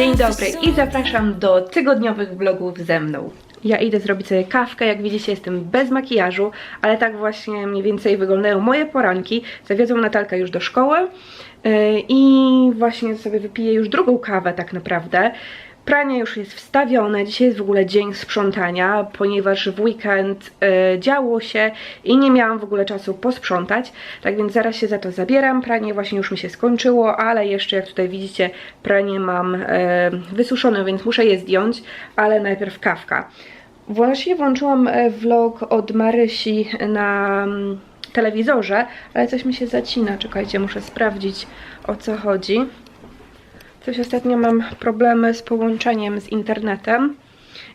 Dzień dobry i zapraszam do tygodniowych vlogów ze mną. Ja idę zrobić sobie kawkę, jak widzicie jestem bez makijażu, ale tak właśnie mniej więcej wyglądają moje poranki. Zawiozłam Natalkę już do szkoły yy, i właśnie sobie wypiję już drugą kawę tak naprawdę. Pranie już jest wstawione, dzisiaj jest w ogóle dzień sprzątania, ponieważ w weekend e, działo się i nie miałam w ogóle czasu posprzątać, tak więc zaraz się za to zabieram. Pranie właśnie już mi się skończyło, ale jeszcze jak tutaj widzicie, pranie mam e, wysuszone, więc muszę je zdjąć, ale najpierw kawka. Właśnie włączyłam e, vlog od Marysi na mm, telewizorze, ale coś mi się zacina, czekajcie, muszę sprawdzić o co chodzi. Coś ostatnio mam problemy z połączeniem z internetem.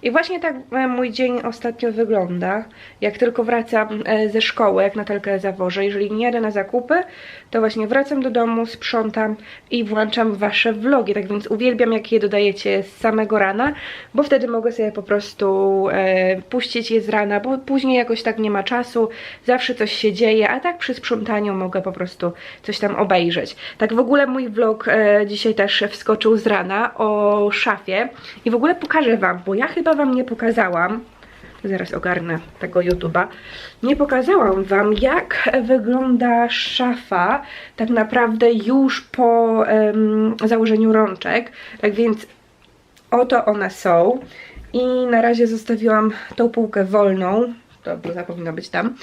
I właśnie tak e, mój dzień ostatnio wygląda. Jak tylko wracam e, ze szkoły, jak Natalkę zawożę, jeżeli nie jadę na zakupy, to właśnie wracam do domu, sprzątam i włączam wasze vlogi. Tak więc uwielbiam, jak je dodajecie z samego rana, bo wtedy mogę sobie po prostu e, puścić je z rana, bo później jakoś tak nie ma czasu, zawsze coś się dzieje, a tak przy sprzątaniu mogę po prostu coś tam obejrzeć. Tak w ogóle mój vlog e, dzisiaj też wskoczył z rana o szafie i w ogóle pokażę wam, bo ja chyba wam nie pokazałam, zaraz ogarnę tego YouTube'a, nie pokazałam wam jak wygląda szafa tak naprawdę już po em, założeniu rączek, tak więc oto one są. I na razie zostawiłam tą półkę wolną, to bluza powinna być tam.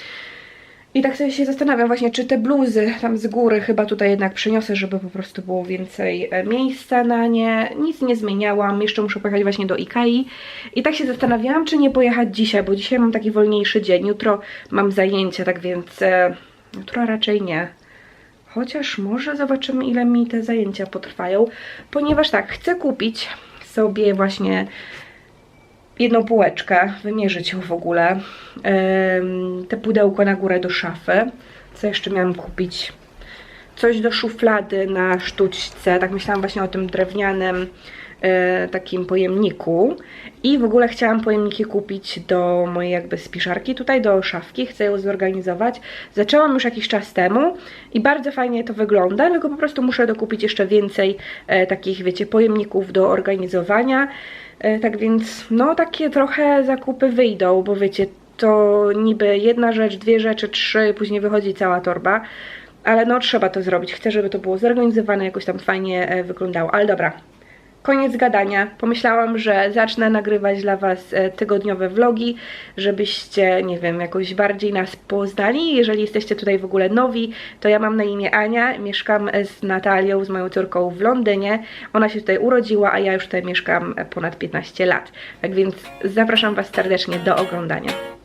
I tak sobie się zastanawiam właśnie, czy te bluzy tam z góry chyba tutaj jednak przyniosę, żeby po prostu było więcej e, miejsca na nie. Nic nie zmieniałam, jeszcze muszę pojechać właśnie do Ikei. I tak się zastanawiałam, czy nie pojechać dzisiaj, bo dzisiaj mam taki wolniejszy dzień. Jutro mam zajęcia, tak więc e, jutro raczej nie. Chociaż może zobaczymy, ile mi te zajęcia potrwają, ponieważ tak, chcę kupić sobie właśnie jedną półeczkę, wymierzyć ją w ogóle. Te pudełko na górę do szafy. Co jeszcze miałam kupić? Coś do szuflady na sztućce. Tak myślałam właśnie o tym drewnianym takim pojemniku. I w ogóle chciałam pojemniki kupić do mojej jakby spiszarki tutaj, do szafki. Chcę ją zorganizować. Zaczęłam już jakiś czas temu i bardzo fajnie to wygląda, tylko po prostu muszę dokupić jeszcze więcej e, takich, wiecie, pojemników do organizowania. E, Tak więc, no takie trochę zakupy wyjdą, bo wiecie, to niby jedna rzecz, dwie rzeczy, trzy, później wychodzi cała torba. Ale no trzeba to zrobić. Chcę, żeby to było zorganizowane, jakoś tam fajnie e, wyglądało. Ale dobra, koniec gadania. Pomyślałam, że zacznę nagrywać dla Was e, tygodniowe vlogi, żebyście, nie wiem, jakoś bardziej nas poznali. Jeżeli jesteście tutaj w ogóle nowi, to ja mam na imię Ania, mieszkam e, z Natalią, z moją córką w Londynie. Ona się tutaj urodziła, a ja już tutaj mieszkam e, ponad 15 lat. Tak więc zapraszam Was serdecznie do oglądania.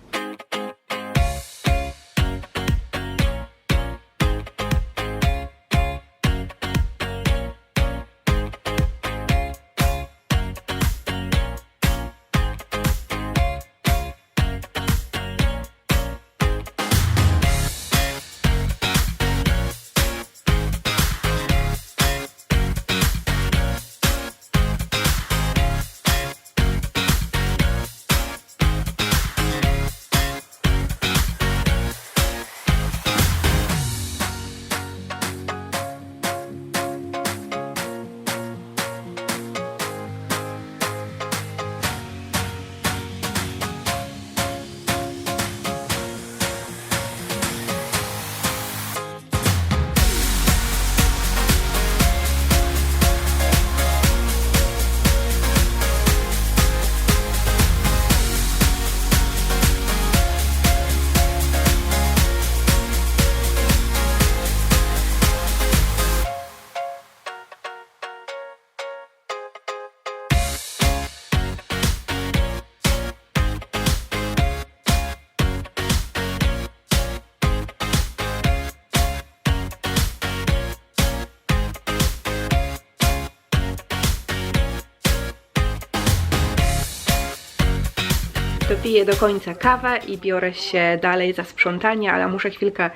Dopiję do końca kawę i biorę się dalej za sprzątanie, ale muszę chwilkę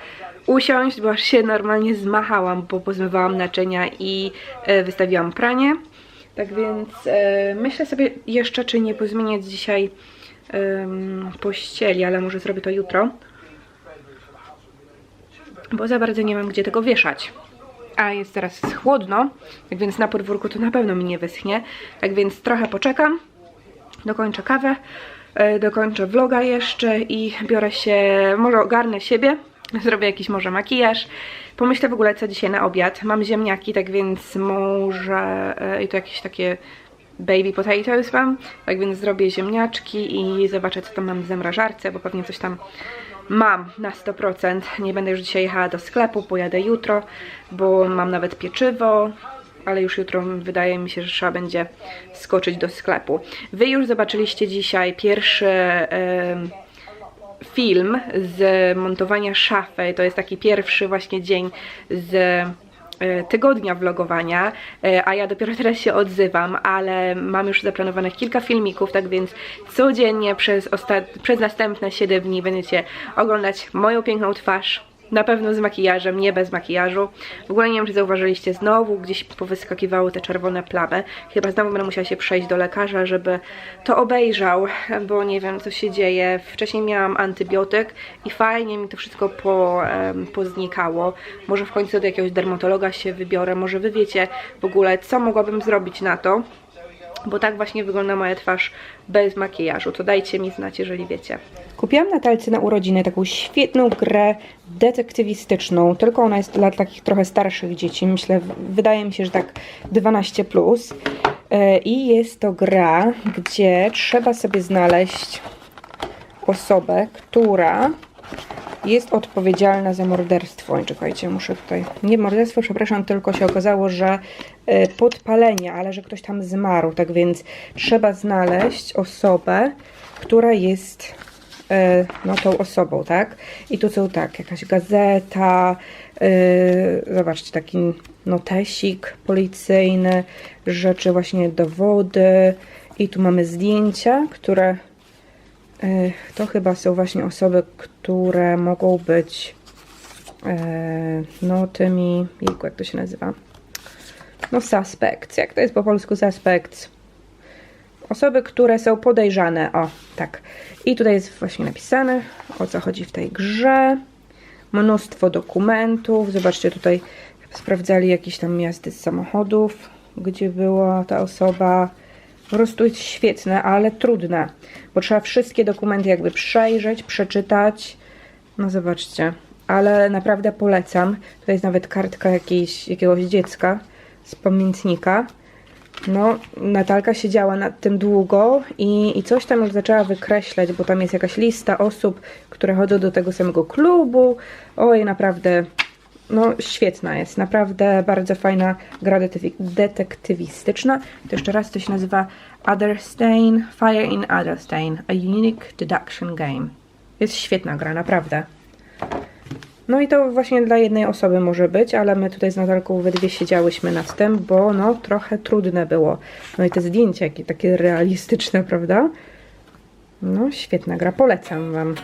usiąść, bo aż się normalnie zmachałam, bo pozmywałam naczynia i e, wystawiłam pranie. Tak więc e, myślę sobie jeszcze, czy nie pozmieniać dzisiaj pościeli, ale może zrobię to jutro. Bo za bardzo nie mam gdzie tego wieszać. a jest teraz chłodno, tak więc na podwórku to na pewno mi nie wyschnie. Tak więc trochę poczekam, dokończę kawę, dokończę vloga jeszcze i biorę się, może ogarnę siebie, zrobię jakiś może makijaż. Pomyślę w ogóle co dzisiaj na obiad. Mam ziemniaki, tak więc może e, i to jakieś takie baby potatoes mam, tak więc zrobię ziemniaczki i zobaczę co tam mam w zamrażarce, bo pewnie coś tam mam na 100%. Nie będę już dzisiaj jechała do sklepu, pojadę jutro, bo mam nawet pieczywo, ale już jutro wydaje mi się, że trzeba będzie skoczyć do sklepu. Wy już zobaczyliście dzisiaj pierwszy film z montowania szafy. To jest taki pierwszy właśnie dzień z e, tygodnia vlogowania, e, a ja dopiero teraz się odzywam, ale mam już zaplanowanych kilka filmików, tak więc codziennie przez, przez następne 7 dni będziecie oglądać moją piękną twarz. Na pewno z makijażem, nie bez makijażu. W ogóle nie wiem, czy zauważyliście, znowu gdzieś powyskakiwały te czerwone plamy. Chyba znowu będę musiała się przejść do lekarza, żeby to obejrzał, bo nie wiem, co się dzieje. Wcześniej miałam antybiotyk i fajnie mi to wszystko po, em, poznikało. Może w końcu do jakiegoś dermatologa się wybiorę. Może wy wiecie w ogóle, co mogłabym zrobić na to. Bo tak właśnie wygląda moja twarz bez makijażu. To dajcie mi znać, jeżeli wiecie. Kupiłam Natalce na urodziny taką świetną grę detektywistyczną, tylko ona jest dla takich trochę starszych dzieci. Myślę, wydaje mi się, że tak 12 plus. E, I jest to gra, gdzie trzeba sobie znaleźć osobę, która jest odpowiedzialna za morderstwo. Oj, czekajcie, muszę tutaj. Nie morderstwo, przepraszam, tylko się okazało, że e, podpalenie, ale że ktoś tam zmarł. Tak więc trzeba znaleźć osobę, która jest e, no, tą osobą, tak? I tu są tak, jakaś gazeta, e, zobaczcie, taki notesik policyjny, rzeczy właśnie dowody. I tu mamy zdjęcia, które E, To chyba są właśnie osoby, które mogą być e, no tymi, jak to się nazywa? No suspects, jak to jest po polsku suspects? Osoby, które są podejrzane, o tak. I tutaj jest właśnie napisane, o co chodzi w tej grze. Mnóstwo dokumentów, zobaczcie tutaj sprawdzali jakieś tam jazdy z samochodów, gdzie była ta osoba. Po prostu jest świetne, ale trudne, bo trzeba wszystkie dokumenty jakby przejrzeć, przeczytać. No zobaczcie, ale naprawdę polecam. Tutaj jest nawet kartka jakiejś, jakiegoś dziecka z pamiętnika. No, Natalka siedziała nad tym długo i, i coś tam już zaczęła wykreślać, bo tam jest jakaś lista osób, które chodzą do tego samego klubu. Oj, naprawdę no świetna jest, naprawdę bardzo fajna gra detektywistyczna. To jeszcze raz to się nazywa Otherstein, Fire in Otherstein, a unique deduction game. Jest świetna gra, naprawdę. No i to właśnie dla jednej osoby może być, ale my tutaj z Natalką we dwie siedziałyśmy nad tym, bo no trochę trudne było. No i te zdjęcia jakie takie realistyczne, prawda? No świetna gra, polecam wam.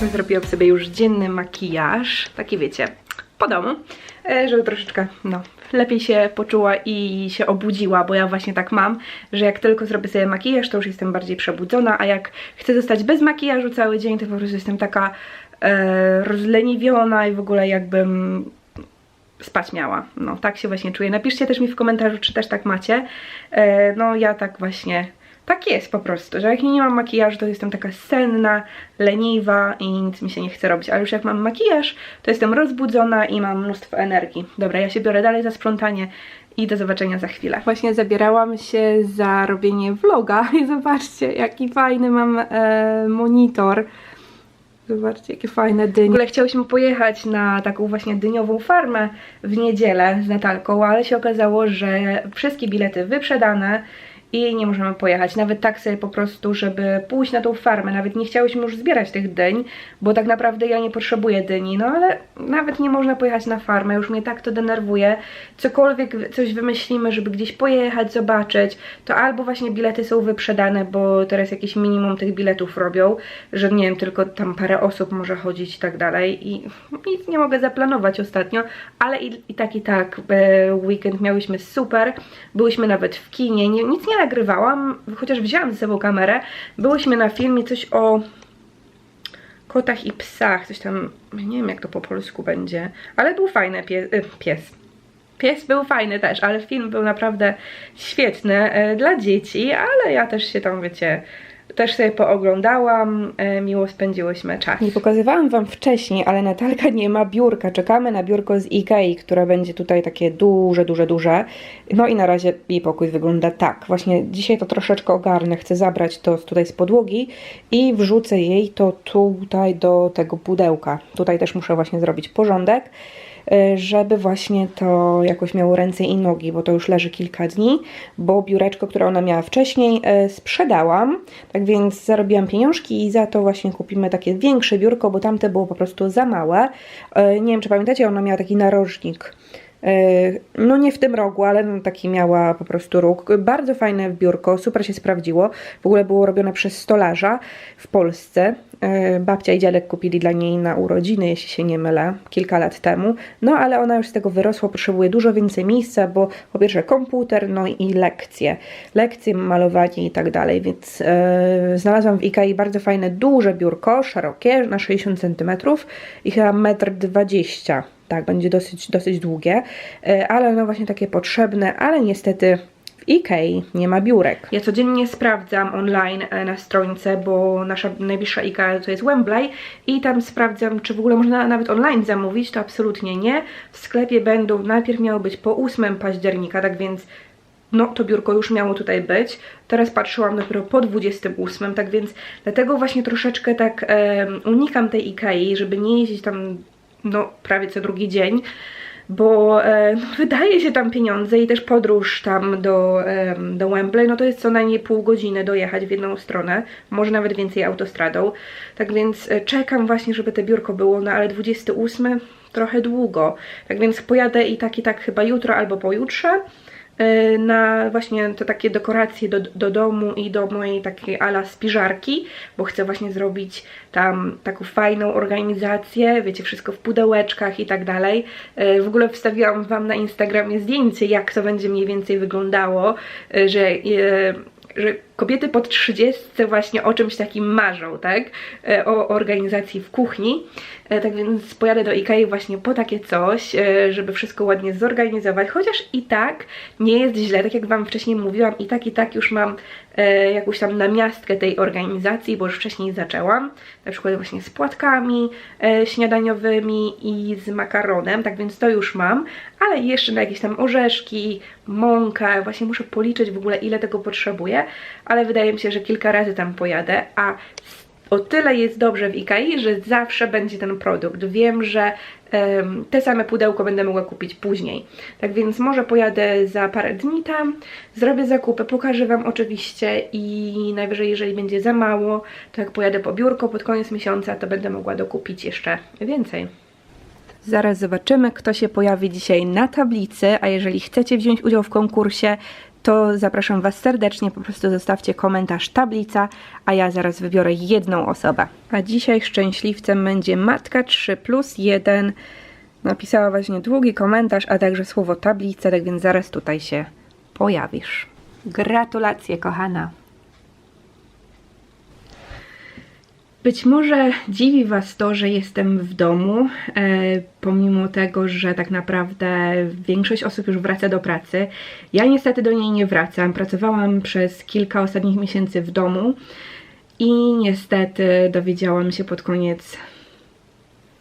Zrobiłam sobie już dzienny makijaż, taki wiecie, po domu, e, żeby troszeczkę, no, lepiej się poczuła i się obudziła, bo ja właśnie tak mam, że jak tylko zrobię sobie makijaż, to już jestem bardziej przebudzona, a jak chcę zostać bez makijażu cały dzień, to po prostu jestem taka e, rozleniwiona i w ogóle jakbym spać miała. No, tak się właśnie czuję. Napiszcie też mi w komentarzu, czy też tak macie. E, no, ja tak właśnie, tak jest po prostu, że jak nie mam makijażu, to jestem taka senna, leniwa i nic mi się nie chce robić. Ale już jak mam makijaż, to jestem rozbudzona i mam mnóstwo energii. Dobra, ja się biorę dalej za sprzątanie i do zobaczenia za chwilę. Właśnie zabierałam się za robienie vloga i zobaczcie, jaki fajny mam e, monitor. Zobaczcie, jakie fajne dynie. W ogóle chciałyśmy pojechać na taką właśnie dyniową farmę w niedzielę z Natalką, ale się okazało, że wszystkie bilety wyprzedane i nie możemy pojechać. Nawet tak sobie po prostu, żeby pójść na tą farmę. Nawet nie chciałyśmy już zbierać tych dyń, bo tak naprawdę ja nie potrzebuję dyni, no ale nawet nie można pojechać na farmę. Już mnie tak to denerwuje. Cokolwiek coś wymyślimy, żeby gdzieś pojechać, zobaczyć, to albo właśnie bilety są wyprzedane, bo teraz jakieś minimum tych biletów robią, że nie wiem, tylko tam parę osób może chodzić i tak dalej i nic nie mogę zaplanować ostatnio, ale i, i tak i tak e, weekend miałyśmy super, byłyśmy nawet w kinie, nie, nic nie nagrywałam, chociaż wzięłam ze sobą kamerę, byłyśmy na filmie coś o kotach i psach, coś tam, nie wiem jak to po polsku będzie, ale był fajny pie, e, pies. Pies był fajny też, ale film był naprawdę świetny e, dla dzieci, ale ja też się tam, wiecie, też sobie pooglądałam, e, miło spędziłyśmy czas. Nie pokazywałam Wam wcześniej, ale Natalka nie ma biurka. Czekamy na biurko z Ikei, które będzie tutaj takie duże, duże, duże. No i na razie jej pokój wygląda tak. Właśnie dzisiaj to troszeczkę ogarnę. Chcę zabrać to tutaj z podłogi i wrzucę jej to tutaj do tego pudełka. Tutaj też muszę właśnie zrobić porządek żeby właśnie to jakoś miało ręce i nogi, bo to już leży kilka dni, bo biureczko, które ona miała wcześniej y, sprzedałam, tak więc zarobiłam pieniążki i za to właśnie kupimy takie większe biurko, bo tamte było po prostu za małe. Y, Nie wiem, czy pamiętacie, ona miała taki narożnik. Yy, No nie w tym rogu, ale no taki miała po prostu róg. Bardzo fajne biurko, super się sprawdziło. W ogóle było robione przez stolarza w Polsce. Yy, Babcia i dziadek kupili dla niej na urodziny, jeśli się nie mylę, kilka lat temu. No ale ona już z tego wyrosła, potrzebuje dużo więcej miejsca, bo po pierwsze komputer, no i lekcje. Lekcje, malowanie i tak dalej, więc yy, znalazłam w Ikei bardzo fajne, duże biurko, szerokie, na 60 cm i chyba 1,20 m. Tak, będzie dosyć, dosyć długie, e, ale no właśnie takie potrzebne, ale niestety w Ikei nie ma biurek. Ja codziennie sprawdzam online e, na strońce, bo nasza najbliższa Ikea to jest Wembley i tam sprawdzam, czy w ogóle można nawet online zamówić, to absolutnie nie. W sklepie będą, najpierw miało być po 8 października, tak więc no to biurko już miało tutaj być. Teraz patrzyłam dopiero po 28, tak więc dlatego właśnie troszeczkę tak e, unikam tej Ikei, żeby nie jeździć tam no prawie co drugi dzień, bo e, no, wydaje się tam pieniądze i też podróż tam do, e, do Wembley, no to jest co najmniej pół godziny dojechać w jedną stronę, może nawet więcej autostradą, tak więc e, czekam właśnie, żeby te biurko było, no ale 28 trochę długo, tak więc pojadę i tak i tak chyba jutro albo pojutrze, na właśnie te takie dekoracje do, do domu i do mojej takiej ala spiżarki, bo chcę właśnie zrobić tam taką fajną organizację, wiecie, wszystko w pudełeczkach i tak dalej. Y, W ogóle wstawiłam Wam na Instagramie zdjęcie, jak to będzie mniej więcej wyglądało, y, że y, że kobiety pod 30 właśnie o czymś takim marzą, tak? E, O organizacji w kuchni. E, Tak więc pojadę do Ikei właśnie po takie coś, e, żeby wszystko ładnie zorganizować, chociaż i tak nie jest źle, tak jak Wam wcześniej mówiłam, i tak i tak już mam jakąś tam namiastkę tej organizacji, bo już wcześniej zaczęłam, na przykład właśnie z płatkami śniadaniowymi i z makaronem, tak więc to już mam, ale jeszcze na jakieś tam orzeszki, mąkę, właśnie muszę policzyć w ogóle ile tego potrzebuję, ale wydaje mi się, że kilka razy tam pojadę, a o tyle jest dobrze w Ikei, że zawsze będzie ten produkt. Wiem, że em, te same pudełko będę mogła kupić później. Tak więc może pojadę za parę dni tam, zrobię zakupy, pokażę Wam oczywiście i najwyżej jeżeli będzie za mało, to jak pojadę po biurko pod koniec miesiąca, to będę mogła dokupić jeszcze więcej. Zaraz zobaczymy, kto się pojawi dzisiaj na tablicy, a jeżeli chcecie wziąć udział w konkursie, to zapraszam Was serdecznie, po prostu zostawcie komentarz tablica, a ja zaraz wybiorę jedną osobę. A dzisiaj szczęśliwcem będzie Matka 3 plus 1. Napisała właśnie długi komentarz, a także słowo tablica, tak więc zaraz tutaj się pojawisz. Gratulacje, kochana. Być może dziwi Was to, że jestem w domu, e, pomimo tego, że tak naprawdę większość osób już wraca do pracy. Ja niestety do niej nie wracam. Pracowałam przez kilka ostatnich miesięcy w domu i niestety dowiedziałam się pod koniec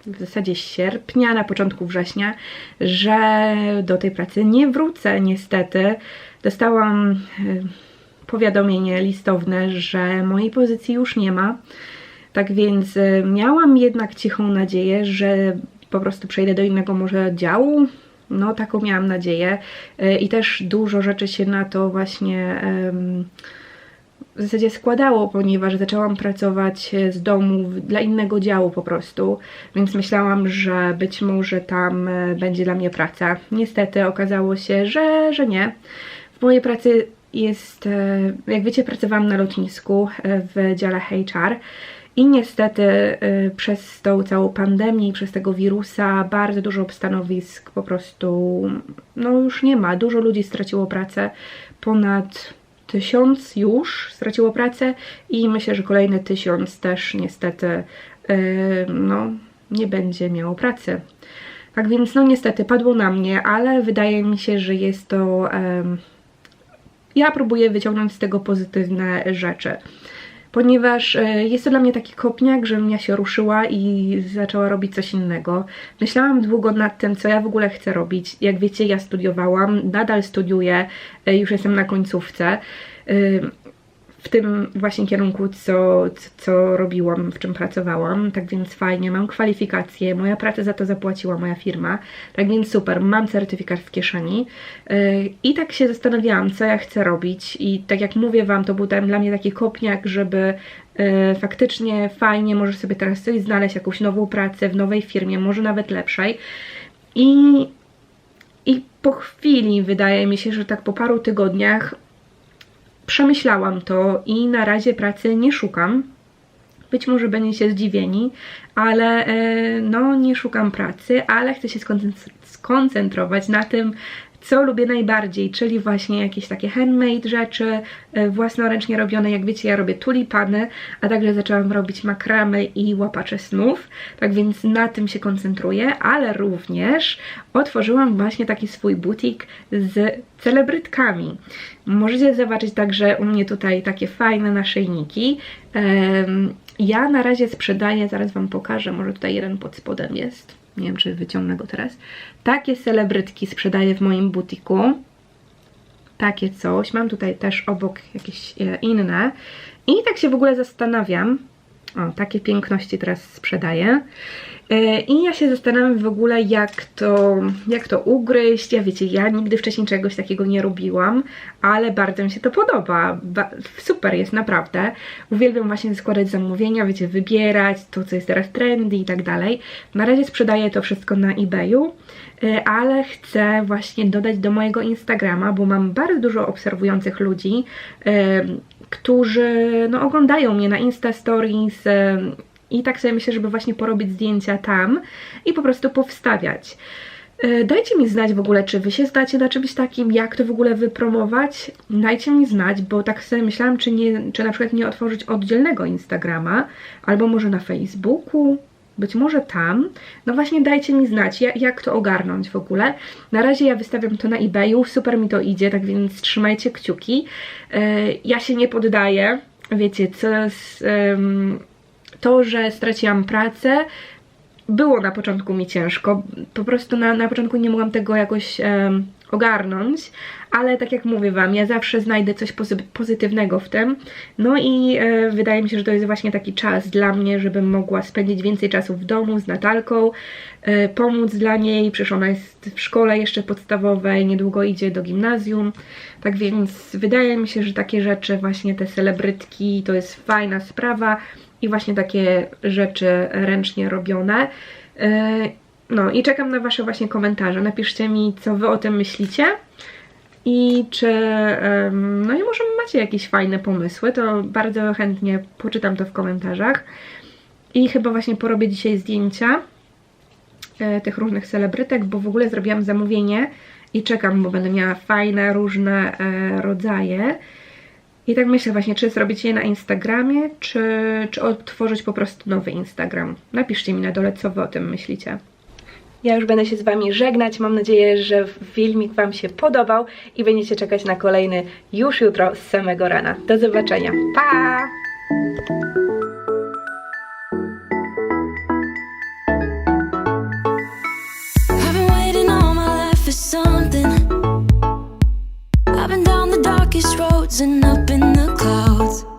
w zasadzie sierpnia, na początku września, że do tej pracy nie wrócę niestety. Dostałam e, powiadomienie listowne, że mojej pozycji już nie ma. Tak więc e, miałam jednak cichą nadzieję, że po prostu przejdę do innego może działu. No, taką miałam nadzieję. E, I też dużo rzeczy się na to właśnie w zasadzie składało, ponieważ zaczęłam pracować z domu dla innego działu po prostu, więc myślałam, że być może tam e, będzie dla mnie praca. Niestety okazało się, że, że nie. W mojej pracy jest, jak wiecie, pracowałam na lotnisku w dziale HR i niestety y, przez tą całą pandemię, przez tego wirusa bardzo dużo stanowisk po prostu no już nie ma. Dużo ludzi straciło pracę, ponad tysiąc już straciło pracę i myślę, że kolejny tysiąc też niestety y, no nie będzie miało pracy. Tak więc no niestety padło na mnie, ale wydaje mi się, że jest to... ja próbuję wyciągnąć z tego pozytywne rzeczy ponieważ e, jest to dla mnie taki kopniak, żebym ja się ruszyła i zaczęła robić coś innego. Myślałam długo nad tym, co ja w ogóle chcę robić. Jak wiecie, ja studiowałam, nadal studiuję, e, już jestem na końcówce e, w tym właśnie kierunku, co, co robiłam, w czym pracowałam, tak więc fajnie, mam kwalifikacje, moja praca za to zapłaciła moja firma, tak więc super, mam certyfikat w kieszeni. Yy, i tak się zastanawiałam, co ja chcę robić. I tak jak mówię Wam, to był dla mnie taki kopniak, żeby yy, faktycznie fajnie, może sobie teraz coś znaleźć, jakąś nową pracę w nowej firmie, może nawet lepszej. I i po chwili wydaje mi się, że tak po paru tygodniach przemyślałam to i na razie pracy nie szukam. Być może będziecie zdziwieni, ale e, no nie szukam pracy, ale chcę się skoncentrować na tym, co lubię najbardziej, czyli właśnie jakieś takie handmade rzeczy, e, własnoręcznie robione, jak wiecie ja robię tulipany, a także zaczęłam robić makramy i łapacze snów, tak więc na tym się koncentruję, ale również otworzyłam właśnie taki swój butik z celebrytkami. Możecie zobaczyć także u mnie tutaj takie fajne naszyjniki. Ja na razie sprzedaję, zaraz Wam pokażę, może tutaj jeden pod spodem jest nie wiem czy wyciągnę go teraz. Takie celebrytki sprzedaję w moim butiku. Takie coś. Mam tutaj też obok jakieś e, inne. I tak się w ogóle zastanawiam. O, takie piękności teraz sprzedaję. E, I ja się zastanawiam w ogóle jak to, jak to ugryźć. Ja wiecie, ja nigdy wcześniej czegoś takiego nie robiłam, ale bardzo mi się to podoba. Ba super jest, naprawdę. Uwielbiam właśnie składać zamówienia, wiecie, wybierać to, co jest teraz trendy i tak dalej. Na razie sprzedaję to wszystko na eBayu, e, ale chcę właśnie dodać do mojego Instagrama, bo mam bardzo dużo obserwujących ludzi, e, którzy no, oglądają mnie na Insta Stories, i tak sobie myślę, żeby właśnie porobić zdjęcia tam i po prostu powstawiać. E, dajcie mi znać w ogóle, czy wy się zdacie na czymś takim, jak to w ogóle wypromować. Dajcie mi znać, bo tak sobie myślałam, czy, nie, czy na przykład nie otworzyć oddzielnego Instagrama, albo może na Facebooku, być może tam. No właśnie dajcie mi znać, jak, to ogarnąć w ogóle. Na razie ja wystawiam to na eBayu, super mi to idzie, tak więc trzymajcie kciuki. Yy, ja się nie poddaję, wiecie, co to, że straciłam pracę, było na początku mi ciężko. Po prostu na, na początku nie mogłam tego jakoś um, ogarnąć, ale tak jak mówię Wam, ja zawsze znajdę coś pozytywnego w tym. No i e, wydaje mi się, że to jest właśnie taki czas dla mnie, żebym mogła spędzić więcej czasu w domu z Natalką, e, pomóc dla niej, przecież ona jest w szkole jeszcze podstawowej, niedługo idzie do gimnazjum, tak więc wydaje mi się, że takie rzeczy, właśnie te celebrytki, to jest fajna sprawa i właśnie takie rzeczy ręcznie robione. E, no i czekam na Wasze właśnie komentarze. Napiszcie mi, co Wy o tym myślicie. I czy, no i może macie jakieś fajne pomysły, to bardzo chętnie poczytam to w komentarzach. I chyba właśnie porobię dzisiaj zdjęcia e, tych różnych celebrytek, bo w ogóle zrobiłam zamówienie i czekam, bo będę miała fajne, różne e, rodzaje. I tak myślę właśnie, czy zrobić je na Instagramie, czy, czy otworzyć po prostu nowy Instagram. Napiszcie mi na dole, co wy o tym myślicie. Ja już będę się z Wami żegnać. Mam nadzieję, że filmik Wam się podobał i będziecie czekać na kolejny już jutro z samego rana. Do zobaczenia. Pa! roads and up in the clouds.